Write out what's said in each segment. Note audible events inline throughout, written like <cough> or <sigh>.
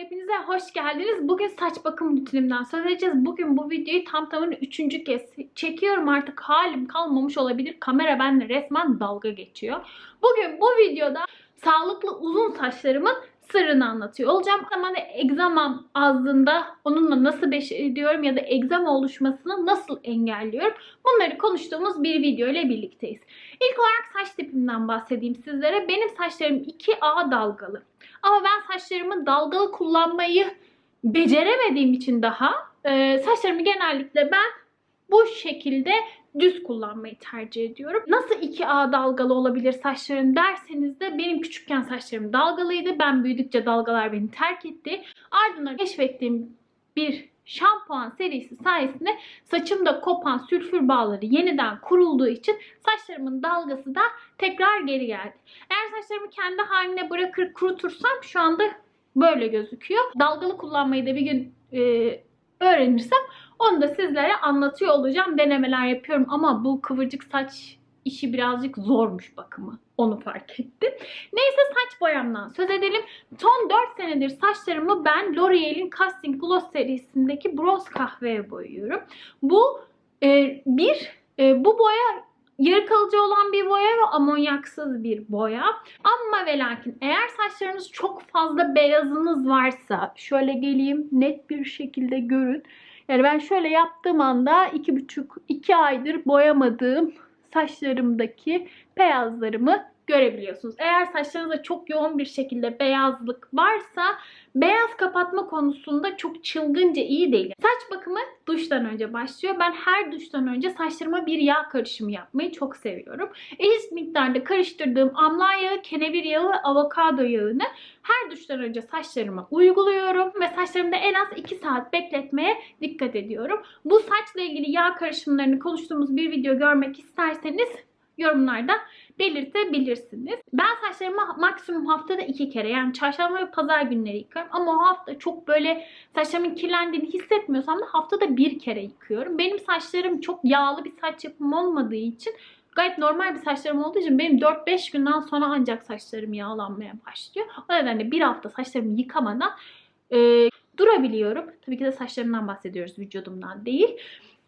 hepinize hoş geldiniz. Bugün saç bakım rutinimden söz edeceğiz. Bugün bu videoyu tam tamına üçüncü kez çekiyorum. Artık halim kalmamış olabilir. Kamera benimle resmen dalga geçiyor. Bugün bu videoda sağlıklı uzun saçlarımın sırrını anlatıyor olacağım. Zamanda egzamam azdığında onunla nasıl beş ediyorum ya da egzama oluşmasını nasıl engelliyorum. Bunları konuştuğumuz bir video ile birlikteyiz. İlk olarak saç tipimden bahsedeyim sizlere. Benim saçlarım 2A dalgalı. Ama ben saçlarımı dalgalı kullanmayı beceremediğim için daha e, saçlarımı genellikle ben bu şekilde düz kullanmayı tercih ediyorum. Nasıl 2A dalgalı olabilir saçların derseniz de benim küçükken saçlarım dalgalıydı. Ben büyüdükçe dalgalar beni terk etti. Ardından keşfettiğim bir şampuan serisi sayesinde saçımda kopan sülfür bağları yeniden kurulduğu için saçlarımın dalgası da tekrar geri geldi. Eğer saçlarımı kendi haline bırakır kurutursam şu anda böyle gözüküyor. Dalgalı kullanmayı da bir gün e, öğrenirsem onu da sizlere anlatıyor olacağım. Denemeler yapıyorum ama bu kıvırcık saç işi birazcık zormuş bakımı. Onu fark ettim. Neyse saç boyamdan söz edelim. Son 4 senedir saçlarımı ben L'Oreal'in Casting Gloss serisindeki bronz kahveye boyuyorum. Bu e, bir e, bu boya yarı kalıcı olan bir boya ve amonyaksız bir boya. Ama ve lakin eğer saçlarınız çok fazla beyazınız varsa şöyle geleyim net bir şekilde görün. Yani ben şöyle yaptığım anda iki buçuk iki aydır boyamadığım saçlarımdaki beyazlarımı görebiliyorsunuz. Eğer saçlarınızda çok yoğun bir şekilde beyazlık varsa beyaz kapatma konusunda çok çılgınca iyi değil. Saç bakımı duştan önce başlıyor. Ben her duştan önce saçlarıma bir yağ karışımı yapmayı çok seviyorum. Eşit miktarda karıştırdığım amla yağı, kenevir yağı ve avokado yağını her duştan önce saçlarıma uyguluyorum ve saçlarımda en az 2 saat bekletmeye dikkat ediyorum. Bu saçla ilgili yağ karışımlarını konuştuğumuz bir video görmek isterseniz yorumlarda belirtebilirsiniz. Ben saçlarımı maksimum haftada iki kere yani çarşamba ve pazar günleri yıkıyorum. Ama o hafta çok böyle saçlarımın kirlendiğini hissetmiyorsam da haftada bir kere yıkıyorum. Benim saçlarım çok yağlı bir saç yapım olmadığı için gayet normal bir saçlarım olduğu için benim 4-5 günden sonra ancak saçlarım yağlanmaya başlıyor. O nedenle bir hafta saçlarımı yıkamadan e, durabiliyorum. Tabii ki de saçlarımdan bahsediyoruz vücudumdan değil.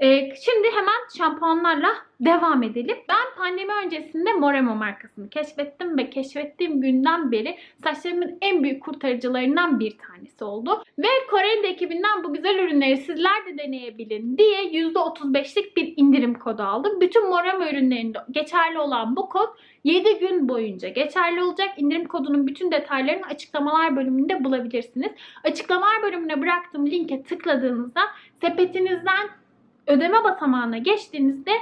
Ee, şimdi hemen şampuanlarla devam edelim. Ben pandemi öncesinde Moremo markasını keşfettim ve keşfettiğim günden beri saçlarımın en büyük kurtarıcılarından bir tanesi oldu. Ve Kore'nin ekibinden bu güzel ürünleri sizler de deneyebilin diye %35'lik bir indirim kodu aldım. Bütün Moremo ürünlerinde geçerli olan bu kod 7 gün boyunca geçerli olacak. İndirim kodunun bütün detaylarını açıklamalar bölümünde bulabilirsiniz. Açıklamalar bölümüne bıraktığım linke tıkladığınızda sepetinizden ödeme basamağına geçtiğinizde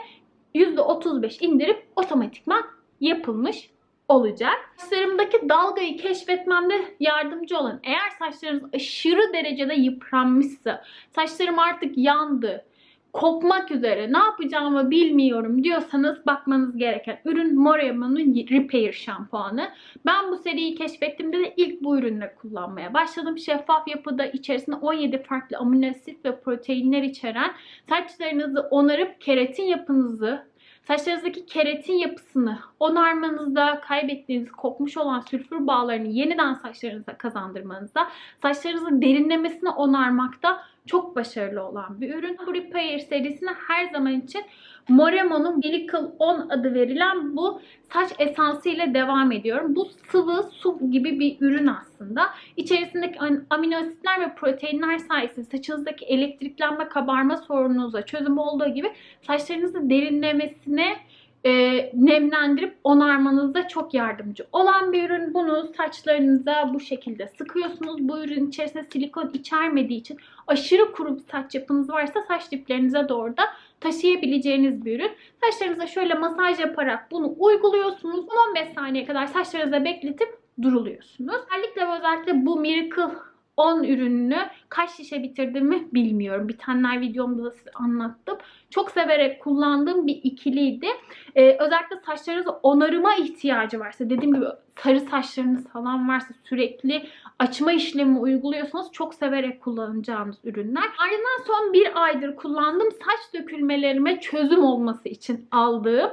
%35 indirip otomatikman yapılmış olacak. Saçlarımdaki dalgayı keşfetmemde yardımcı olan eğer saçlarınız aşırı derecede yıpranmışsa, saçlarım artık yandı, kopmak üzere ne yapacağımı bilmiyorum diyorsanız bakmanız gereken ürün Moremo'nun Repair şampuanı. Ben bu seriyi keşfettiğimde de ilk bu ürünle kullanmaya başladım. Şeffaf yapıda içerisinde 17 farklı amino asit ve proteinler içeren saçlarınızı onarıp keratin yapınızı Saçlarınızdaki keratin yapısını onarmanızda, kaybettiğiniz kopmuş olan sülfür bağlarını yeniden saçlarınıza kazandırmanızda, saçlarınızın derinlemesine onarmakta çok başarılı olan bir ürün. Bu Repair serisine her zaman için Moremo'nun Glycal 10 adı verilen bu saç esansı ile devam ediyorum. Bu sıvı su gibi bir ürün aslında. İçerisindeki amino asitler ve proteinler sayesinde saçınızdaki elektriklenme, kabarma sorununuza çözüm olduğu gibi saçlarınızın derinlemesine e, nemlendirip onarmanızda çok yardımcı olan bir ürün. Bunu saçlarınıza bu şekilde sıkıyorsunuz. Bu ürün içerisinde silikon içermediği için aşırı kuru bir saç yapınız varsa saç diplerinize doğru da taşıyabileceğiniz bir ürün. Saçlarınıza şöyle masaj yaparak bunu uyguluyorsunuz. 15 saniye kadar saçlarınıza bekletip duruluyorsunuz. Özellikle ve özellikle bu Miracle 10 ürününü kaç şişe bitirdiğimi bilmiyorum. Bitenler videomda da size anlattım. Çok severek kullandığım bir ikiliydi. Ee, özellikle saçlarınızın onarıma ihtiyacı varsa, dediğim gibi sarı saçlarınız falan varsa sürekli açma işlemi uyguluyorsanız çok severek kullanacağınız ürünler. Ardından son bir aydır kullandığım saç dökülmelerime çözüm olması için aldığım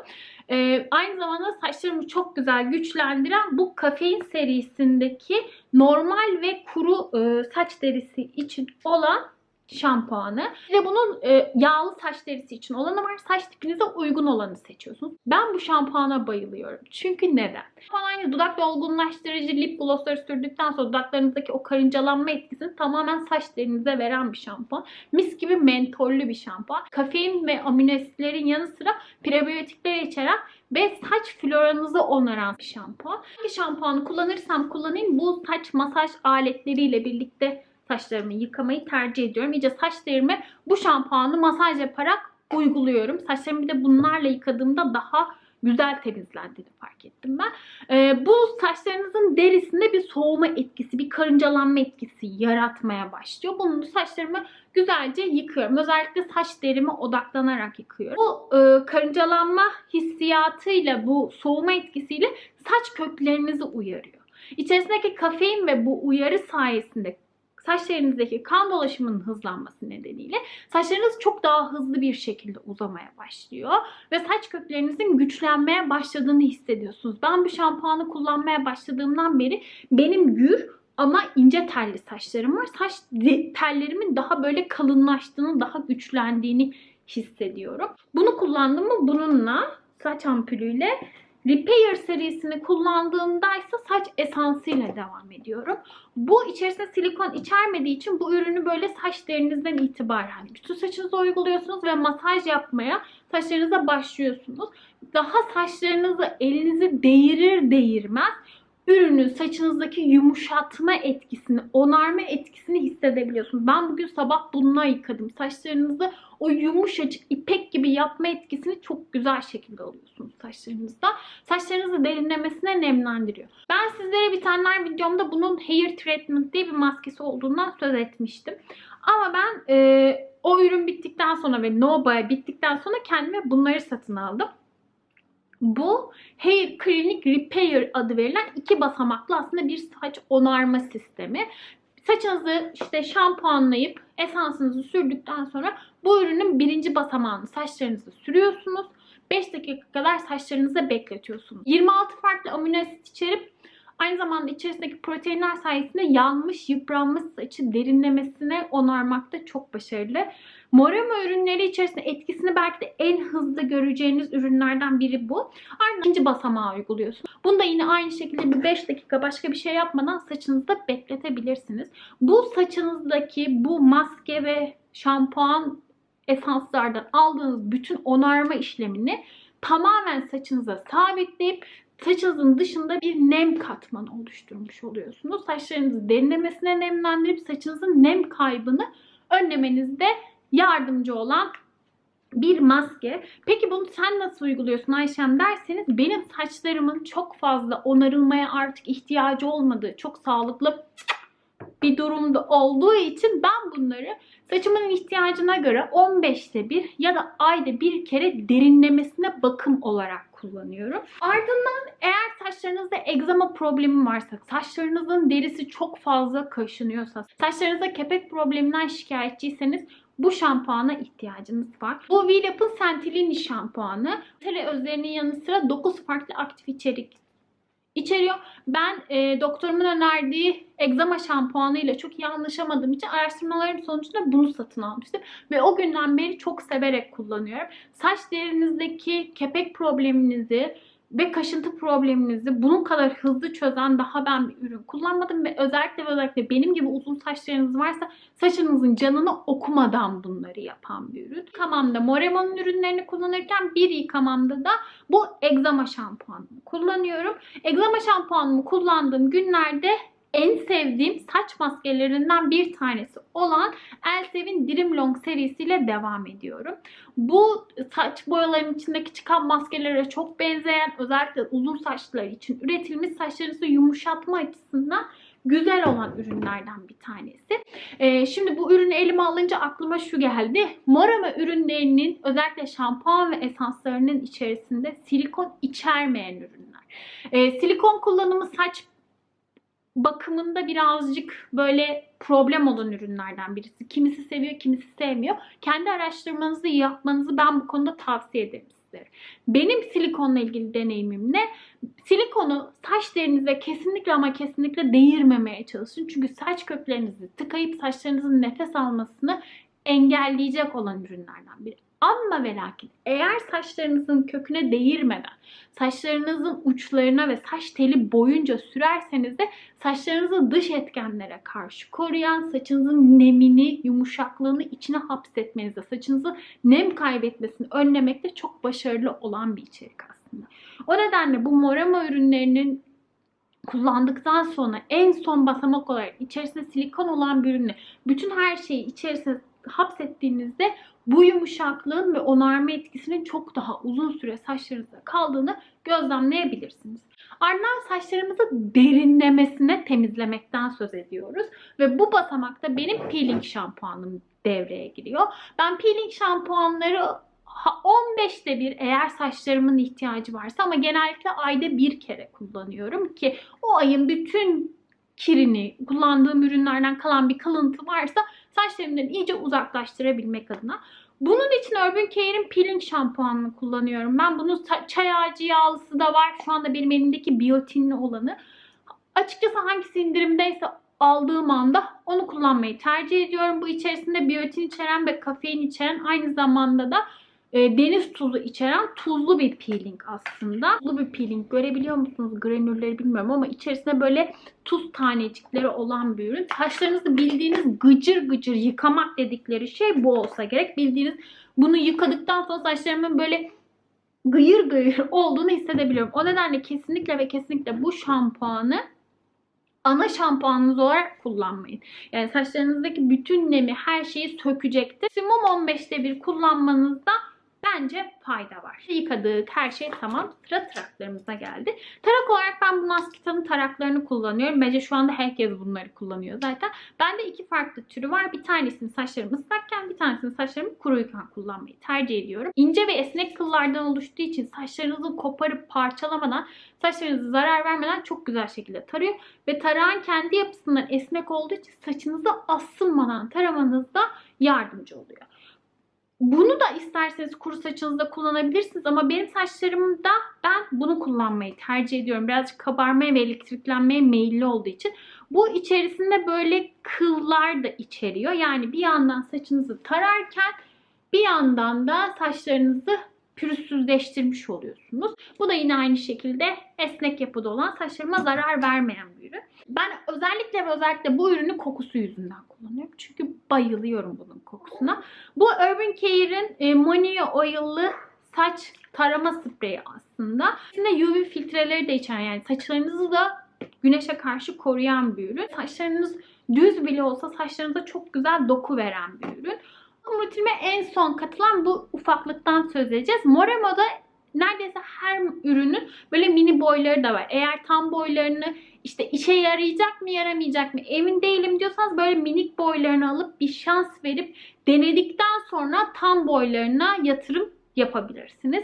ee, aynı zamanda saçlarımı çok güzel güçlendiren bu kafein serisindeki normal ve kuru e, saç derisi için olan şampuanı. De bunun e, yağlı saç derisi için olanı var. Saç tipinize uygun olanı seçiyorsunuz. Ben bu şampuana bayılıyorum. Çünkü neden? Şampuan aynı dudak dolgunlaştırıcı lip glossları sürdükten sonra dudaklarınızdaki o karıncalanma etkisini tamamen saç derinize veren bir şampuan. Mis gibi mentollü bir şampuan. Kafein ve amino asitlerin yanı sıra prebiyotikleri içeren ve saç floranızı onaran bir şampuan. Hangi şampuanı kullanırsam kullanayım bu saç masaj aletleriyle birlikte saçlarımı yıkamayı tercih ediyorum. İyice saçlarımı bu şampuanı masaj yaparak uyguluyorum. Saçlarımı bir de bunlarla yıkadığımda daha güzel temizlendiğini fark ettim ben. Ee, bu saçlarınızın derisinde bir soğuma etkisi, bir karıncalanma etkisi yaratmaya başlıyor. Bunu saçlarımı güzelce yıkıyorum. Özellikle saç derime odaklanarak yıkıyorum. Bu e, karıncalanma hissiyatıyla, bu soğuma etkisiyle saç köklerinizi uyarıyor. İçerisindeki kafein ve bu uyarı sayesinde saçlarınızdaki kan dolaşımının hızlanması nedeniyle saçlarınız çok daha hızlı bir şekilde uzamaya başlıyor ve saç köklerinizin güçlenmeye başladığını hissediyorsunuz. Ben bu şampuanı kullanmaya başladığımdan beri benim gür ama ince telli saçlarım var. Saç tellerimin daha böyle kalınlaştığını, daha güçlendiğini hissediyorum. Bunu kullandım mı bununla saç ampulüyle Repair serisini kullandığımda ise saç esansıyla devam ediyorum. Bu içerisinde silikon içermediği için bu ürünü böyle saç derinizden itibaren bütün saçınıza uyguluyorsunuz ve masaj yapmaya saçlarınıza başlıyorsunuz. Daha saçlarınızı elinizi değirir değirmez ürünün saçınızdaki yumuşatma etkisini, onarma etkisini hissedebiliyorsunuz. Ben bugün sabah bununla yıkadım. Saçlarınızı o yumuşacık ipek gibi yapma etkisini çok güzel şekilde alıyorsunuz saçlarınızda. Saçlarınızı derinlemesine nemlendiriyor. Ben sizlere bir tane videomda bunun hair treatment diye bir maskesi olduğundan söz etmiştim. Ama ben e, o ürün bittikten sonra ve Noba'ya bittikten sonra kendime bunları satın aldım. Bu Hair Clinic Repair adı verilen iki basamaklı aslında bir saç onarma sistemi. Saçınızı işte şampuanlayıp esansınızı sürdükten sonra bu ürünün birinci basamağını saçlarınıza sürüyorsunuz. 5 dakika kadar saçlarınıza bekletiyorsunuz. 26 farklı amino asit içerip aynı zamanda içerisindeki proteinler sayesinde yanmış, yıpranmış saçı derinlemesine onarmakta çok başarılı. Morama ürünleri içerisinde etkisini belki de en hızlı göreceğiniz ürünlerden biri bu. Ardından ikinci basamağı uyguluyorsunuz. Bunu da yine aynı şekilde bir 5 dakika başka bir şey yapmadan saçınızda bekletebilirsiniz. Bu saçınızdaki bu maske ve şampuan esanslardan aldığınız bütün onarma işlemini tamamen saçınıza sabitleyip saçınızın dışında bir nem katmanı oluşturmuş oluyorsunuz. Saçlarınızı derinlemesine nemlendirip saçınızın nem kaybını önlemenizde yardımcı olan bir maske. Peki bunu sen nasıl uyguluyorsun Ayşem derseniz benim saçlarımın çok fazla onarılmaya artık ihtiyacı olmadığı, çok sağlıklı bir durumda olduğu için ben bunları saçımın ihtiyacına göre 15'te bir ya da ayda bir kere derinlemesine bakım olarak kullanıyorum. Ardından eğer saçlarınızda egzama problemi varsa, saçlarınızın derisi çok fazla kaşınıyorsa, saçlarınızda kepek probleminden şikayetçiyseniz bu şampuana ihtiyacınız var. Bu Vilap'ın Sentilini şampuanı. Tele özlerinin yanı sıra 9 farklı aktif içerik içeriyor. Ben e, doktorumun önerdiği egzama şampuanı ile çok iyi anlaşamadığım için araştırmalarım sonucunda bunu satın almıştım. Ve o günden beri çok severek kullanıyorum. Saç derinizdeki kepek probleminizi ve kaşıntı probleminizi bunun kadar hızlı çözen daha ben bir ürün kullanmadım ve özellikle ve özellikle benim gibi uzun saçlarınız varsa saçınızın canını okumadan bunları yapan bir ürün. Yıkamamda Moremo'nun ürünlerini kullanırken bir yıkamamda da bu egzama şampuanını kullanıyorum. Egzama şampuanımı kullandığım günlerde en sevdiğim saç maskelerinden bir tanesi olan Elsev'in Dream Long serisiyle devam ediyorum. Bu saç boyalarının içindeki çıkan maskelere çok benzeyen özellikle uzun saçlar için üretilmiş saçlarınızı yumuşatma açısından güzel olan ürünlerden bir tanesi. Ee, şimdi bu ürünü elime alınca aklıma şu geldi. Morama ürünlerinin özellikle şampuan ve esanslarının içerisinde silikon içermeyen ürünler. Ee, silikon kullanımı saç bakımında birazcık böyle problem olan ürünlerden birisi. Kimisi seviyor, kimisi sevmiyor. Kendi araştırmanızı yapmanızı ben bu konuda tavsiye ederim size. Benim silikonla ilgili deneyimim ne? Silikonu saç derinize kesinlikle ama kesinlikle değirmemeye çalışın. Çünkü saç köklerinizi tıkayıp saçlarınızın nefes almasını engelleyecek olan ürünlerden biri. Ama ve lakin eğer saçlarınızın köküne değirmeden saçlarınızın uçlarına ve saç teli boyunca sürerseniz de saçlarınızı dış etkenlere karşı koruyan, saçınızın nemini, yumuşaklığını içine hapsetmenize, saçınızı nem kaybetmesini önlemekte çok başarılı olan bir içerik aslında. O nedenle bu morama ürünlerinin kullandıktan sonra en son basamak olarak içerisinde silikon olan bir ürünü bütün her şeyi içerisine hapsettiğinizde bu yumuşaklığın ve onarma etkisinin çok daha uzun süre saçlarınızda kaldığını gözlemleyebilirsiniz. Ardından saçlarımızı derinlemesine temizlemekten söz ediyoruz. Ve bu basamakta benim peeling şampuanım devreye giriyor. Ben peeling şampuanları 15'te bir eğer saçlarımın ihtiyacı varsa ama genellikle ayda bir kere kullanıyorum ki o ayın bütün kirini kullandığım ürünlerden kalan bir kalıntı varsa saçlarımdan iyice uzaklaştırabilmek adına. Bunun için Urban Care'in peeling şampuanını kullanıyorum. Ben bunun çay ağacı yağlısı da var. Şu anda benim elimdeki biyotinli olanı. Açıkçası hangisi indirimdeyse aldığım anda onu kullanmayı tercih ediyorum. Bu içerisinde biyotin içeren ve kafein içeren aynı zamanda da e, deniz tuzu içeren tuzlu bir peeling aslında. Tuzlu bir peeling görebiliyor musunuz? Granülleri bilmiyorum ama içerisinde böyle tuz tanecikleri olan bir ürün. Saçlarınızı bildiğiniz gıcır gıcır yıkamak dedikleri şey bu olsa gerek. Bildiğiniz bunu yıkadıktan sonra saçlarımın böyle gıyır gıyır olduğunu hissedebiliyorum. O nedenle kesinlikle ve kesinlikle bu şampuanı ana şampuanınız olarak kullanmayın. Yani saçlarınızdaki bütün nemi her şeyi sökecektir. Simum 15'te bir kullanmanızda bence fayda var. Yıkadık, her şey tamam. Sıra taraklarımıza geldi. Tarak olarak ben bu Naskita'nın taraklarını kullanıyorum. Bence şu anda herkes bunları kullanıyor zaten. Bende iki farklı türü var. Bir tanesini saçlarım ıslakken, bir tanesini saçlarım kuruyken kullanmayı tercih ediyorum. İnce ve esnek kıllardan oluştuğu için saçlarınızı koparıp parçalamadan, saçlarınızı zarar vermeden çok güzel şekilde tarıyor. Ve tarağın kendi yapısından esnek olduğu için saçınızı asılmadan taramanızda yardımcı oluyor. Bunu da isterseniz kuru saçınızda kullanabilirsiniz ama benim saçlarımda ben bunu kullanmayı tercih ediyorum. Birazcık kabarmaya ve elektriklenmeye meyilli olduğu için. Bu içerisinde böyle kıllar da içeriyor. Yani bir yandan saçınızı tararken bir yandan da saçlarınızı pürüzsüzleştirmiş oluyorsunuz. Bu da yine aynı şekilde esnek yapıda olan saçlarıma zarar vermeyen bir ürün. Ben özellikle ve özellikle bu ürünü kokusu yüzünden kullanıyorum. Çünkü bayılıyorum bunun kokusuna. Bu Urban Care'in e, Money Oil'lı saç tarama spreyi aslında. İçinde UV filtreleri de içeren yani saçlarınızı da güneşe karşı koruyan bir ürün. Saçlarınız düz bile olsa saçlarınıza çok güzel doku veren bir ürün. Rutinime en son katılan bu ufaklıktan söz edeceğiz. Moremo'da neredeyse her ürünün böyle mini boyları da var. Eğer tam boylarını işte işe yarayacak mı yaramayacak mı emin değilim diyorsanız böyle minik boylarını alıp bir şans verip denedikten sonra tam boylarına yatırım yapabilirsiniz.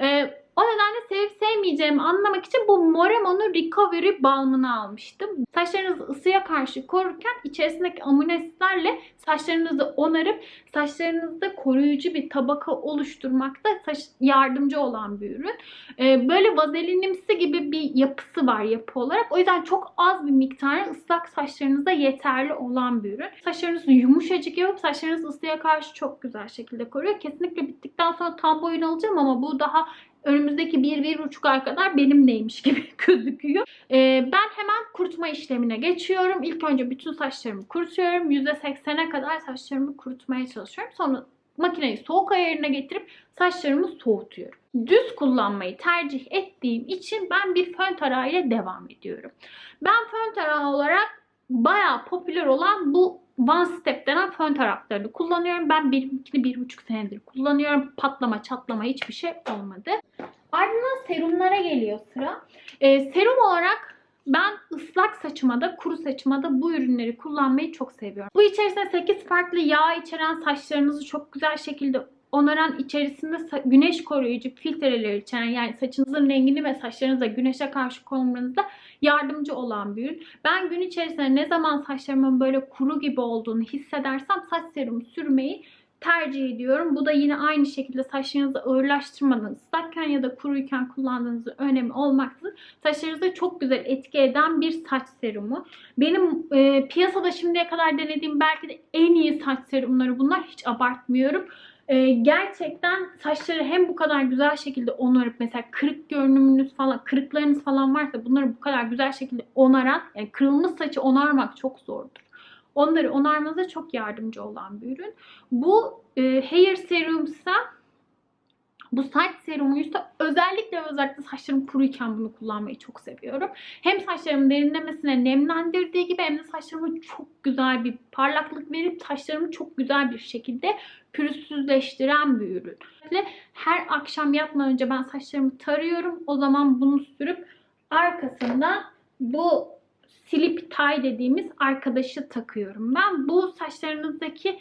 Ee, o nedenle sevip sevmeyeceğimi anlamak için bu Moremo'nun Recovery balmını almıştım. Saçlarınızı ısıya karşı korurken içerisindeki amino asitlerle saçlarınızı onarıp saçlarınızda koruyucu bir tabaka oluşturmakta saç yardımcı olan bir ürün. Ee, böyle vazelinimsi gibi bir yapısı var yapı olarak. O yüzden çok az bir miktarı ıslak saçlarınıza yeterli olan bir ürün. Saçlarınızı yumuşacık yapıp saçlarınızı ısıya karşı çok güzel şekilde koruyor. Kesinlikle bittikten sonra tam boyunu alacağım ama bu daha önümüzdeki 1-1,5 ay kadar benimleymiş gibi <laughs> gözüküyor. Ee, ben hemen kurutma işlemine geçiyorum. İlk önce bütün saçlarımı kurutuyorum. %80'e kadar saçlarımı kurutmaya çalışıyorum. Sonra makineyi soğuk ayarına getirip saçlarımı soğutuyorum. Düz kullanmayı tercih ettiğim için ben bir fön tarağı ile devam ediyorum. Ben fön tarağı olarak bayağı popüler olan bu One Step denen fön taraklarını kullanıyorum. Ben benimkini bir buçuk senedir kullanıyorum. Patlama çatlama hiçbir şey olmadı. Ardından serumlara geliyor sıra. Ee, serum olarak ben ıslak saçıma da kuru saçıma da bu ürünleri kullanmayı çok seviyorum. Bu içerisinde 8 farklı yağ içeren saçlarınızı çok güzel şekilde onaran içerisinde güneş koruyucu filtreler içeren yani saçınızın rengini ve saçlarınıza güneşe karşı korumanızda yardımcı olan bir ürün. Ben gün içerisinde ne zaman saçlarımın böyle kuru gibi olduğunu hissedersem saç serumu sürmeyi tercih ediyorum. Bu da yine aynı şekilde saçlarınızı ağırlaştırmadan ıslakken ya da kuruyken kullandığınızın önemi olmaksızın saçlarınıza çok güzel etki eden bir saç serumu. Benim e, piyasada şimdiye kadar denediğim belki de en iyi saç serumları bunlar. Hiç abartmıyorum. E, gerçekten saçları hem bu kadar güzel şekilde onarıp mesela kırık görünümünüz falan, kırıklarınız falan varsa bunları bu kadar güzel şekilde onaran, yani kırılmış saçı onarmak çok zordur. Onları onarmanıza çok yardımcı olan bir ürün. Bu e, hair serumsa bu saç serumuysa özellikle ve özellikle saçlarım kuruyken bunu kullanmayı çok seviyorum. Hem saçlarımın derinlemesine nemlendirdiği gibi hem de saçlarıma çok güzel bir parlaklık verip saçlarımı çok güzel bir şekilde pürüzsüzleştiren bir ürün. Her akşam yatmadan önce ben saçlarımı tarıyorum. O zaman bunu sürüp arkasında bu slip tie dediğimiz arkadaşı takıyorum. Ben bu saçlarınızdaki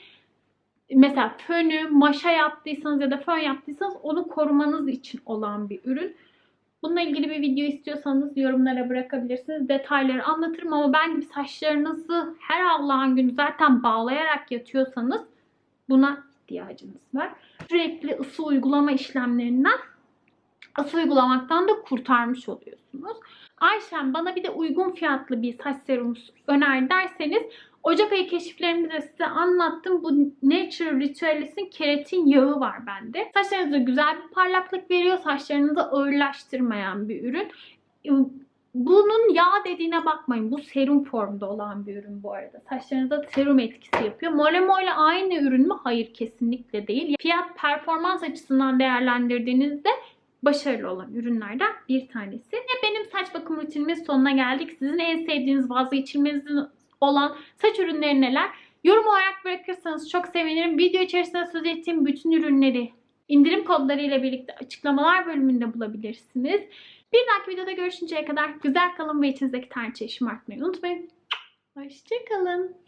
mesela fönü, maşa yaptıysanız ya da fön yaptıysanız onu korumanız için olan bir ürün. Bununla ilgili bir video istiyorsanız yorumlara bırakabilirsiniz. Detayları anlatırım ama ben gibi saçlarınızı her Allah'ın günü zaten bağlayarak yatıyorsanız buna ihtiyacınız var. Sürekli ısı uygulama işlemlerinden ısı uygulamaktan da kurtarmış oluyorsunuz. Ayşem bana bir de uygun fiyatlı bir saç serumu öner derseniz Ocak ayı keşiflerimde de size anlattım. Bu Nature Ritualis'in keratin yağı var bende. Saçlarınıza güzel bir parlaklık veriyor. Saçlarınızı ağırlaştırmayan bir ürün. Bunun yağ dediğine bakmayın. Bu serum formda olan bir ürün bu arada. Saçlarınıza serum etkisi yapıyor. Molemo ile aynı ürün mü? Hayır kesinlikle değil. Fiyat performans açısından değerlendirdiğinizde başarılı olan ürünlerden bir tanesi. Ve benim saç bakım rutinimin sonuna geldik. Sizin en sevdiğiniz vazgeçilmeziniz olan saç ürünleri neler? Yorum olarak bırakırsanız çok sevinirim. Video içerisinde söz ettiğim bütün ürünleri indirim kodları ile birlikte açıklamalar bölümünde bulabilirsiniz. Bir dahaki videoda görüşünceye kadar güzel kalın ve içinizdeki tarçayı şımartmayı unutmayın. Hoşçakalın.